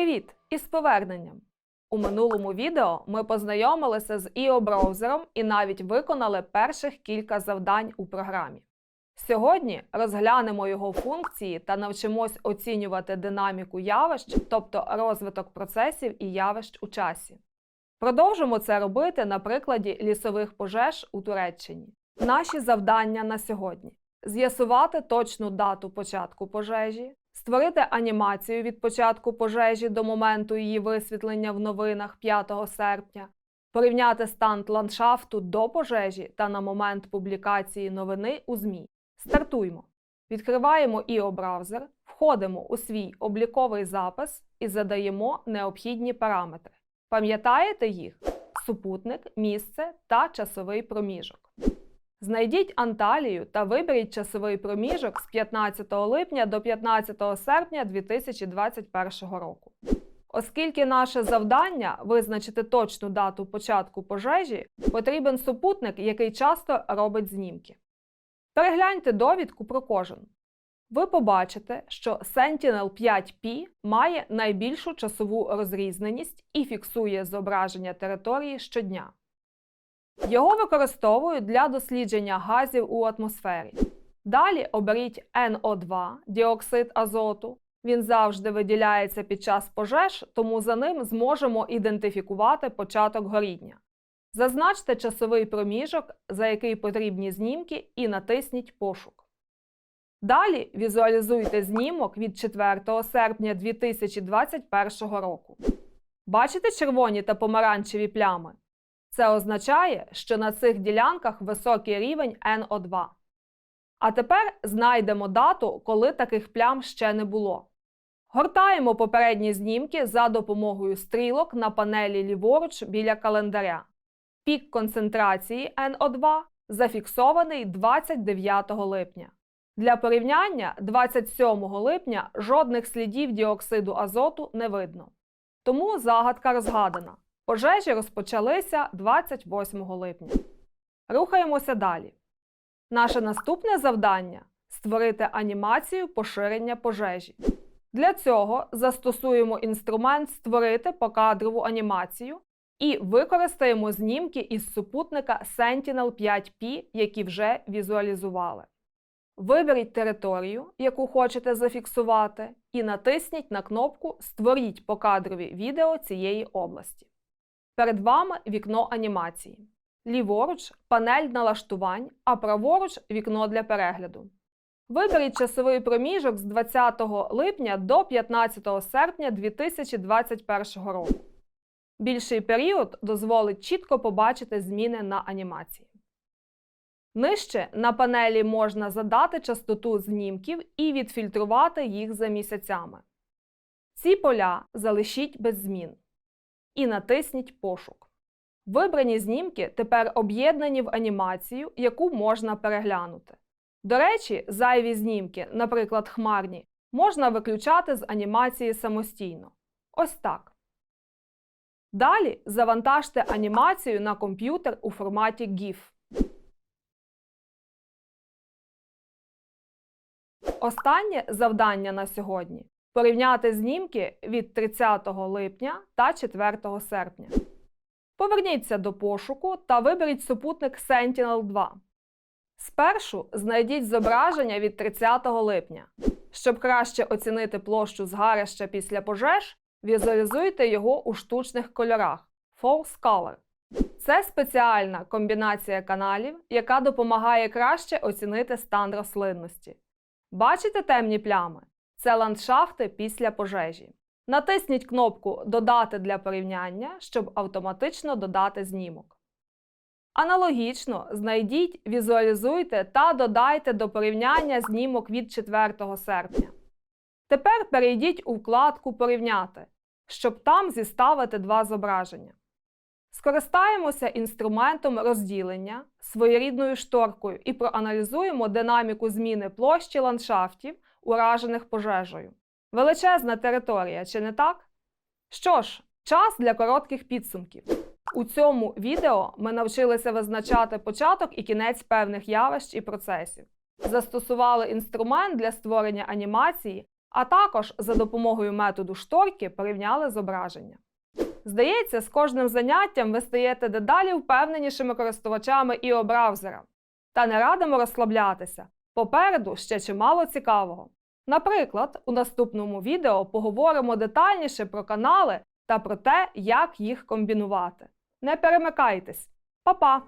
Привіт! Із поверненням! У минулому відео ми познайомилися з IO-браузером і навіть виконали перших кілька завдань у програмі. Сьогодні розглянемо його функції та навчимось оцінювати динаміку явищ, тобто розвиток процесів і явищ у часі. Продовжимо це робити на прикладі лісових пожеж у Туреччині. Наші завдання на сьогодні: з'ясувати точну дату початку пожежі, створити анімацію від початку пожежі до моменту її висвітлення в новинах 5 серпня, порівняти стан ландшафту до пожежі та на момент публікації новини у ЗМІ. Стартуймо. Відкриваємо IO-браузер, входимо у свій обліковий запис і задаємо необхідні параметри. Пам'ятаєте їх? Супутник, місце та часовий проміжок. Знайдіть Анталію та виберіть часовий проміжок з 15 липня до 15 серпня 2021 року. Оскільки наше завдання визначити точну дату початку пожежі, потрібен супутник, який часто робить знімки. Перегляньте довідку про кожен. Ви побачите, що Sentinel 5P має найбільшу часову розрізненість і фіксує зображення території щодня. Його використовують для дослідження газів у атмосфері. Далі оберіть NO2 діоксид азоту. Він завжди виділяється під час пожеж, тому за ним зможемо ідентифікувати початок горіння. Зазначте часовий проміжок, за який потрібні знімки, і натисніть Пошук. Далі візуалізуйте знімок від 4 серпня 2021 року. Бачите червоні та помаранчеві плями? Це означає, що на цих ділянках високий рівень NO2. А тепер знайдемо дату, коли таких плям ще не було. Гортаємо попередні знімки за допомогою стрілок на панелі ліворуч біля календаря. Пік концентрації NO2 зафіксований 29 липня. Для порівняння 27 липня жодних слідів діоксиду азоту не видно. Тому загадка розгадана. Пожежі розпочалися 28 липня. Рухаємося далі. Наше наступне завдання створити анімацію поширення пожежі. Для цього застосуємо інструмент Створити покадрову анімацію і використаємо знімки із супутника Sentinel 5P, які вже візуалізували. Виберіть територію, яку хочете зафіксувати, і натисніть на кнопку Створіть покадрові відео цієї області. Перед вами вікно анімації. Ліворуч панель налаштувань, а праворуч вікно для перегляду. Виберіть часовий проміжок з 20 липня до 15 серпня 2021 року. Більший період дозволить чітко побачити зміни на анімації. Нижче на панелі можна задати частоту знімків і відфільтрувати їх за місяцями. Ці поля залишіть без змін і натисніть Пошук. Вибрані знімки тепер об'єднані в анімацію, яку можна переглянути. До речі, зайві знімки, наприклад, хмарні, можна виключати з анімації самостійно. Ось так. Далі завантажте анімацію на комп'ютер у форматі GIF. Останнє завдання на сьогодні порівняти знімки від 30 липня та 4 серпня. Поверніться до пошуку та виберіть супутник Sentinel 2. Спершу знайдіть зображення від 30 липня. Щоб краще оцінити площу згарища після пожеж, візуалізуйте його у штучних кольорах False Color. Це спеціальна комбінація каналів, яка допомагає краще оцінити стан рослинності. Бачите темні плями? Це ландшафти після пожежі. Натисніть кнопку Додати для порівняння, щоб автоматично додати знімок. Аналогічно знайдіть, візуалізуйте та додайте до порівняння знімок від 4 серпня. Тепер перейдіть у вкладку Порівняти, щоб там зіставити два зображення. Скористаємося інструментом розділення своєрідною шторкою і проаналізуємо динаміку зміни площі ландшафтів, уражених пожежею. Величезна територія, чи не так? Що ж, час для коротких підсумків. У цьому відео ми навчилися визначати початок і кінець певних явищ і процесів, застосували інструмент для створення анімації А також за допомогою методу шторки порівняли зображення. Здається, з кожним заняттям ви стаєте дедалі впевненішими користувачами іо браузера. Та не радимо розслаблятися. Попереду ще чимало цікавого. Наприклад, у наступному відео поговоримо детальніше про канали та про те, як їх комбінувати. Не перемикайтесь! Па-па!